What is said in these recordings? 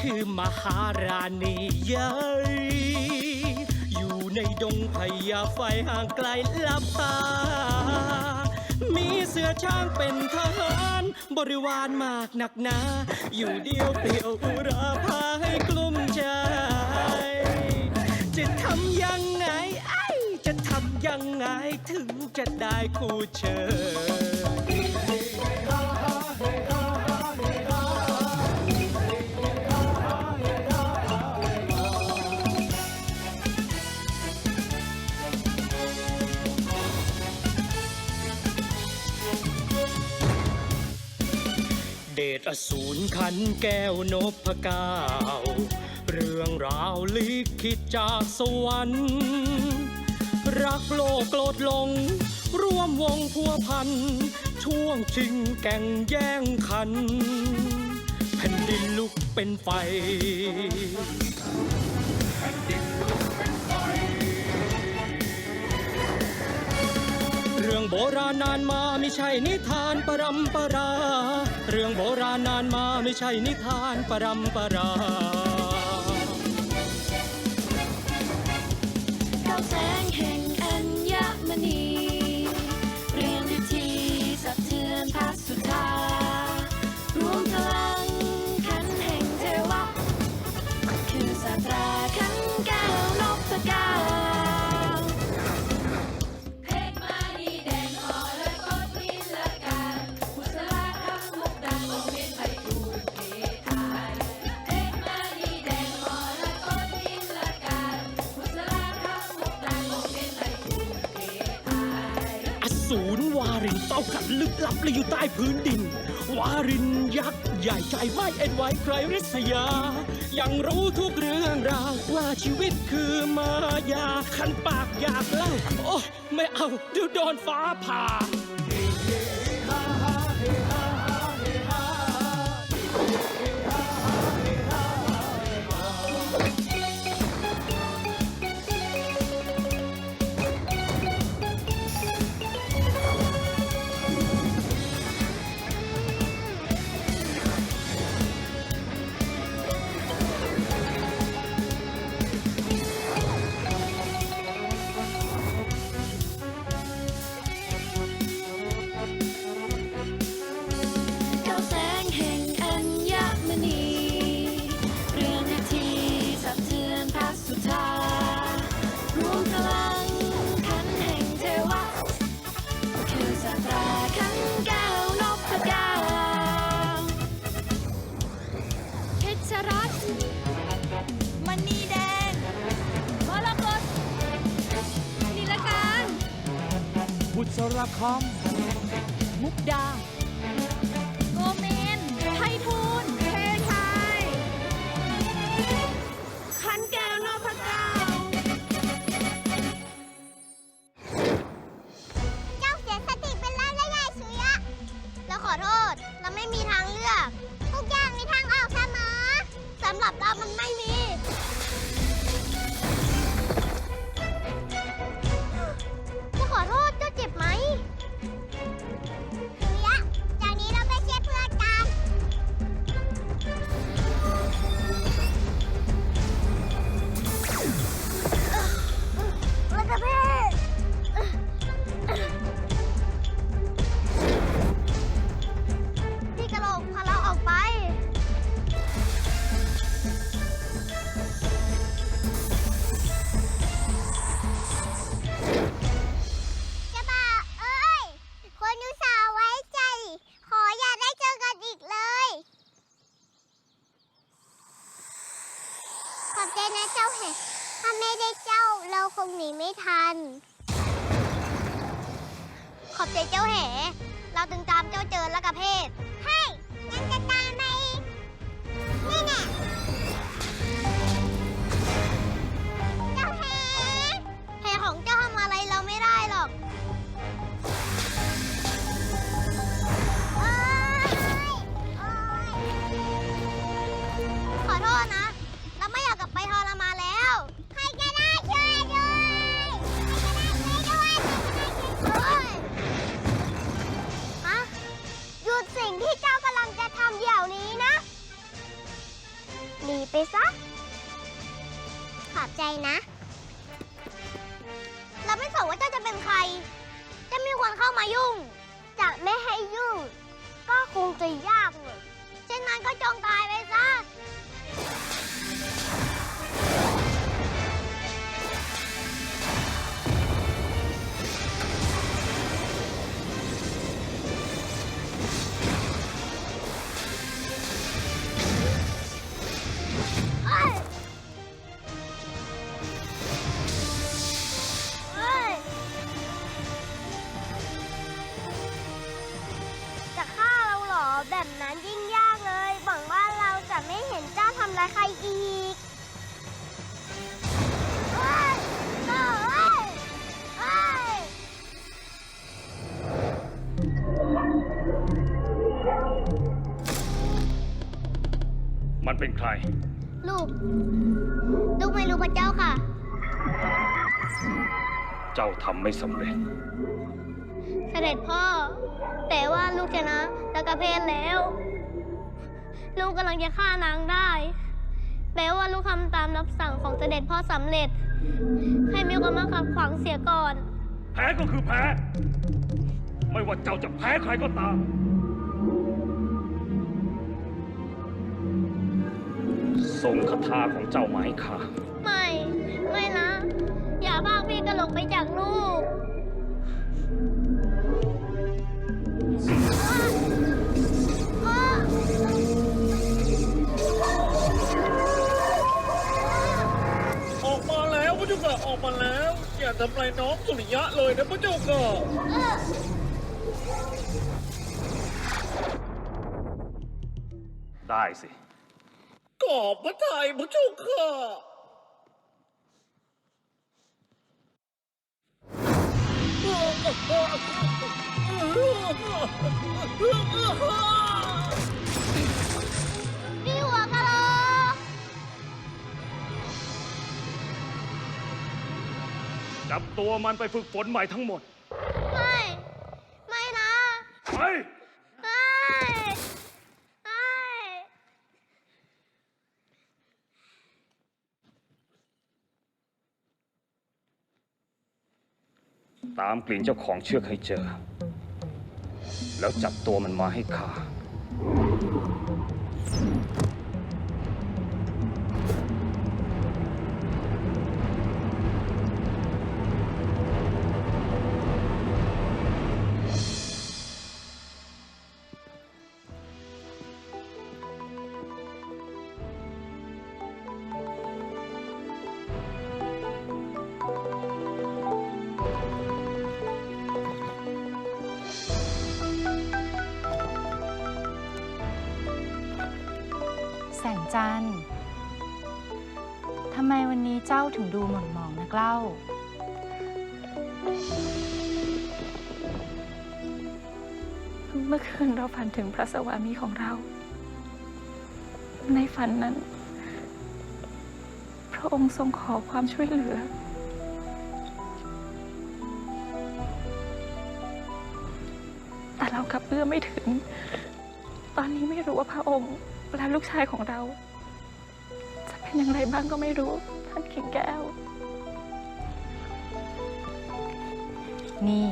คือมหาราณีใหญ่อยู่ในดงพญาไฟห่างไกลลับตา มีเสือช้างเป็นทหารบริวารมากหนักหนา อยู่เดียวเปลี่ยวอุราพาให้กลุ้มใจ จะทำยังไงไอจะทำยังไงถึงจะได้คู่เชย เดชอสูรขันแก้วนพเก้าเรื่องราวลิขิตจากสวรรค์ รักโลกโกรธหลง ร่วมวงพัวพัน ช่วงชิงแก่งแย่งขัน แผ่นดินลุกเป็นไฟ รื่องโบราณนานมาไม่ใช่นิทานปรำปรา เรื่องโบราณนานมาไม่ใช่นิทานปรำปราารินเต้ากันลึกลับและอยู่ใต้พื้นดิน วารินยักษ์ใหญ่ใจไม่เอ็นไหวใครริษยา ยังรู้ทุกเรื่องราวว่าชีวิตคือมายา คันปากอยากเล่าโอ้ไม่เอาเดี๋ยวโดนฟ้าผ่า แสงแห่งอัญมณีเรืองนาทีสะเทือนพระสุธารวมพลังขันแห่งเทวะ คือสาตราขันแก้วนพเก้าเพชรรัตน์มณีแดงมรกตนิลการบุษรคอมมุกดา นะเจ้าเห็นถ้าไม่ได้เจ้าเราคงหนีไม่ทัน ขอบใจเจ้าแหเราตึงตามเจ้าเจอแล้วกับเพศ ไปซะ ขอบใจนะ เราไม่สนว่าเจ้าจะเป็นใคร จะมีคนเข้ามายุ่ง จะไม่ให้ยุ่ง ก็คงจะยากหน่อยเช่นนั้นก็จงตายไปซะ มันเป็นใคร ลูก ลูกไม่รู้พระเจ้าค่ะ เจ้าทำไม่สำเร็จ เสด็จพ่อ แต่ว่าลูกชนะแล้วกระเพนแล้ว ลูกกำลังจะฆ่านางได้ แปลว่าลูกทำตามรับสั่งของเสด็จพ่อสำเร็จ ให้มีความมาขัดขวางเสียก่อน แพ้ก็คือแพ้ ไม่ว่าเจ้าจะแพ้ใครก็ตาม ส่งคาถาของเจ้ามาให้ข้าไม่ ไม่นะ อย่าพากพี่กระหลกไปจากลูก ออกมาแล้วพระเจ้าค่ะออกมาแล้ว อย่าทำลายน้องสุริยะเลยนะพระเจ้าค่ะได้สิ กอบพระทัยพระเจ้าค่ะพี่หัวกะโหลกจับตัวมันไปฝึกฝนใหม่ทั้งหมด ไม่ ไม่นะ ไป ไม่ไม่ ตามกลิ่นเจ้าของเชือกให้เจอ แล้วจับตัวมันมาให้ข้า จันทร์ทำไมวันนี้เจ้าถึงดูหม่นหมองนักเล่า เมื่อคืนเราฝันถึงพระสวามีของเรา ในฝันนั้น พระองค์ทรงขอความช่วยเหลือ แต่เรากลับเอื้อมไม่ถึง ตอนนี้ไม่รู้ว่าพระองค์ และลูกชายของเรา จะเป็นอย่างไรบ้างก็ไม่รู้ ท่านขิงแก้ว นี่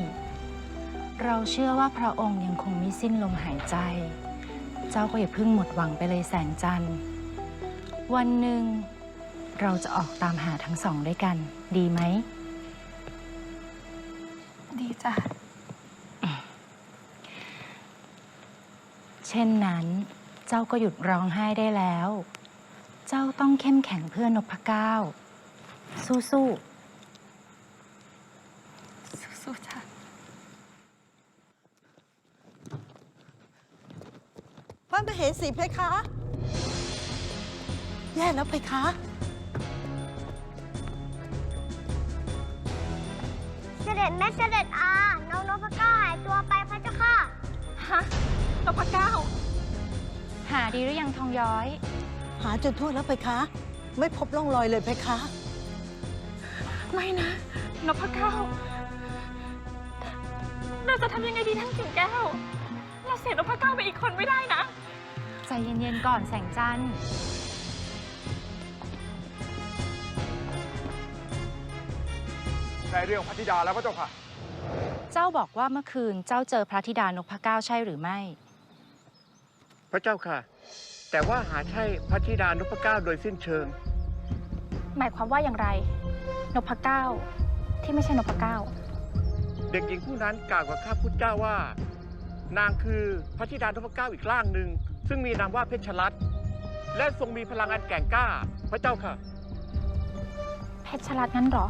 เราเชื่อว่าพระองค์ยังคงไม่สิ้นลมหายใจ เจ้าก็อย่าเพิ่งหมดหวังไปเลยแสงจันทร์ วันหนึ่ง เราจะออกตามหาทั้งสองด้วยกัน ดีไหม ดีจ้ะ เช่นนั้น เจ้าก็หยุดร้องไห้ได้แล้ว เจ้าต้องเข้มแข็งเพื่อนพเก้าสู้สู้ๆจ้ะพระมเหสีเพคะ แย่แล้วเพคะ เสด็จแม่เสด็จอา น้องนพเก้าหายตัวไปพระเจ้าค่ะ ฮะนพเก้าๆ หาดีหรือยังทองย้อย หาจนทั่วแล้วไปคะ ไม่พบร่องรอยเลยไปคะ ไม่นะนพเก้า เราจะทำยังไงดีทั้งกิ่งแก้ว เราเสียนพเก้าไปอีกคนไม่ได้นะ ใจเย็นๆก่อนแสงจันทร์ในเรื่องพระธิดาแล้วพระเจ้าค่ะ เจ้าบอกว่าเมื่อคืนเจ้าเจอพระธิดานพเก้าใช่หรือไม่ ระเจ้าค่ะ แต่ว่าหาใช่พระธิดานพเก้าโดยสิ้นเชิง หมายความว่าอย่างไรนพเก้าที่ไม่ใช่นพเก้า เด็กหญิงผู้นั้นกล่าวกับข้าพุทธเจ้าว่า นางคือพระธิดานพเก้าอีกร่างหนึ่ง ซึ่งมีนามว่าเพชรรัตน์และทรงมีพลังอันแกร่งกล้า พระเจ้าค่ะ เพชรรัตน์งั้นเหรอ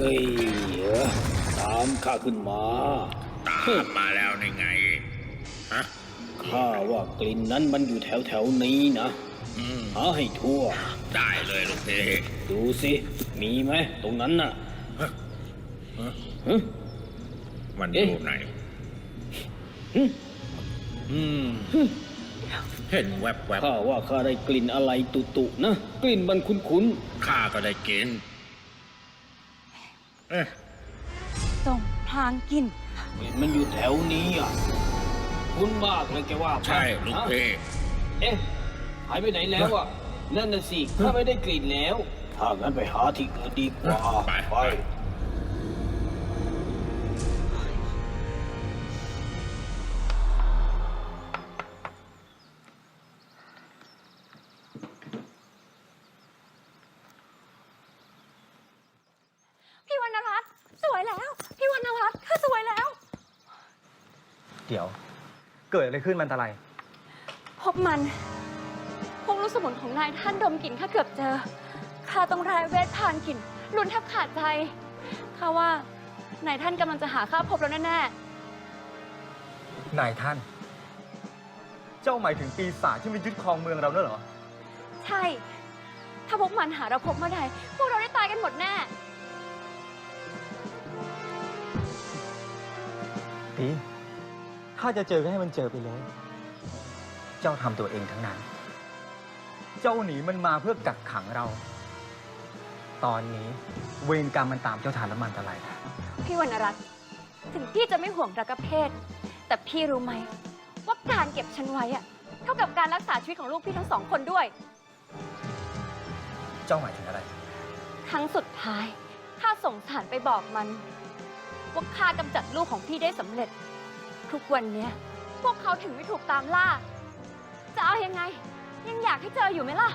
เฮ้ยเออตามข้าขึ้นมาตามมาแล้วนี่ไงฮะข้าว่ากลิ่นนั้นมันอยู่แถวแถวๆนี้นะอืมหาให้ทั่ว ได้เลยลูกพี่ดูสิมีไหมตรงนั้นน่ะฮะฮะมันอเอ๊ะยู่ไหนฮึอืมเห็นแวบๆบข้าว่าข้าได้กลิ่นอะไรตุตุๆนะ กลิ่นมันคุ้นข้าก็ได้กิน เอ๊ะส่งพลางกินๆกลิ่นมันอยู่แถวนี้อะ คุ้นมากเลยแกว่าใช่ลูกฮะพี่เอ๊ะ หายไปไหนแล้วอะ นั่นน่ะสิข้าไม่ได้กลิ่นแล้ว ถ้างั้นไปหาที่อื่นดีกว่า ไปไป เดี๋ยว เกิดอะไรขึ้นมันตะไลพบมัน พวกลูกสมุนของนายท่านดมกลิ่นข้าเกือบเจอข้าต้องรายเวทผ่านกลิ่นลุ้นแทบขาดใจข้าว่านายท่านกำลังจะหาข้าพบแล้วแน่นายท่าน เจ้าหมายถึงปีศาจที่มายึดครองเมืองเราเน่ะเหรอ ๆ ใช่ ถ้าพวกมันหาเราพบเมื่อใดพวกเราได้ตายกันหมดแน่ ดี ข้าจะเจอก็ให้มันเจอไปเลย เจ้าทำตัวเองทั้งนั้น เจ้าหนีมันมาเพื่อกักขังเรา ตอนนี้เวรกรรมมันตามเจ้าทานและมันตะไลพี่วรรณรัตน์ถึงพี่จะไม่ห่วงรักเพศ แต่พี่รู้ไหมว่าการเก็บฉันไว้อะเท่ากับการรักษาชีวิตของลูกพี่ทั้งสองคนด้วย เจ้าหมายถึงอะไร ครั้งสุดท้ายข้าส่งสารไปบอกมัน ว่าข้ากำจัดลูกของพี่ได้สำเร็จ ทุกวันเนี้ย พวกเขาถึงไม่ถูกตามล่า จะเอายังไง ยังอยากให้เจออยู่ไหมล่ะ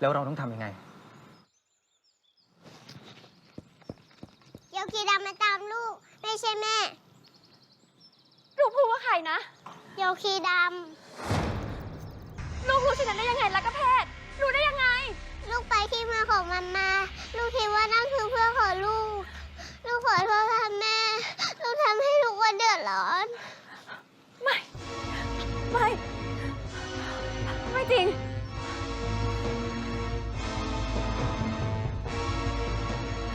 แล้วเราต้องทำยังไง โยคีดำมาตามลูก ไม่ใช่แม่ ลูกพูดว่าใครนะ โยคีดลูกรู้ฉะนั้นได้ยังไงลักกะเพศรู้ได้ยังไงำลูกไปที่มาของมันมา ลูกคิดว่านั่นคือเพื่อนของลูก ลูกขอโทษค่ะแม่ ลูกทำให้ทุกคนเดือดร้อน ไม่ ไม่ ไม่จริง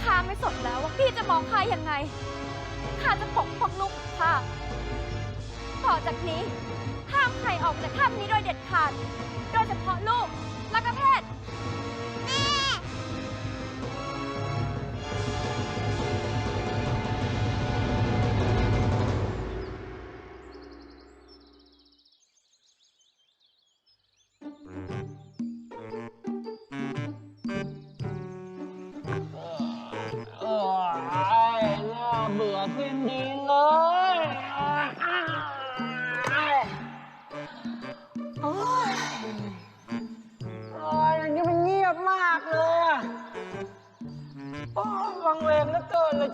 ข้าไม่สนแล้วว่าพี่จะมองข้ายังไง ข้าจะปกป้องลูกของข้าต่อจากนี้ห้ามใครออกจากถ้ำนี้โดยเด็ดขาด โดยเฉพาะลูก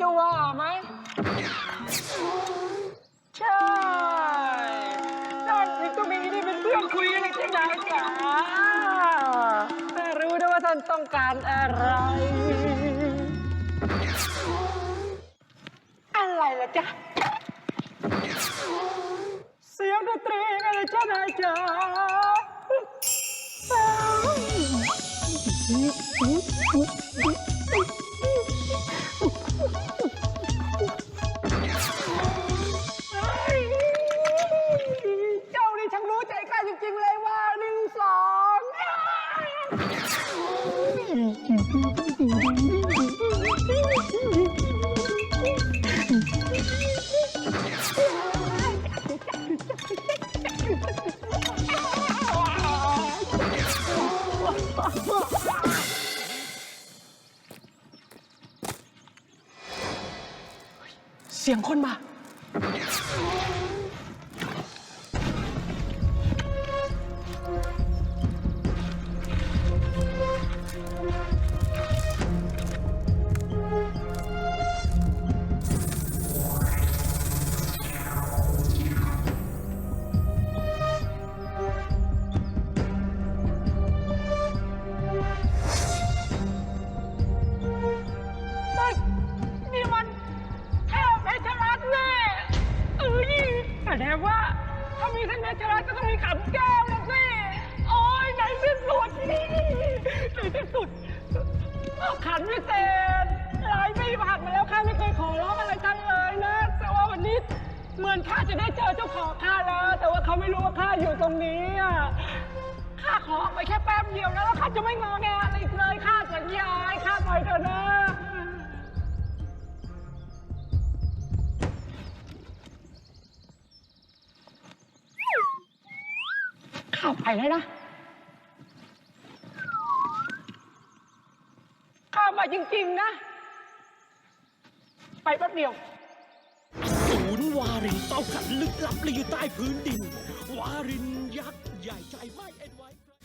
จ้าว่าไหมใช่นั่นพี่ตุ้มีนี่เป็นเพื่อนคุยกันเลยที่ไหนจ๋าแต่รู้นะว่าท่านต้องการอะไร อะไรล่ะจ๊ะ เสียงดนตรีไงล่ะเจ้านายจ๋า คนมา รู้ว่าข้าอยู่ตรงนี้อะ ข้าขอออกไปแค่แป๊บเดียวนะแล้วข้าจะไม่งอแงอะไรอีกเลยข้าสัญญาข้าไปเถอะนะ ข้าไปแล้วนะ ข้ามาจริงๆนะ ไปแป๊บเดียว ศูนย์วารินเต้าขันลึกลับเลยอยู่ใต้พื้นดิน วารินยักษ์ใหญ่ใจไม่เอ็นไว้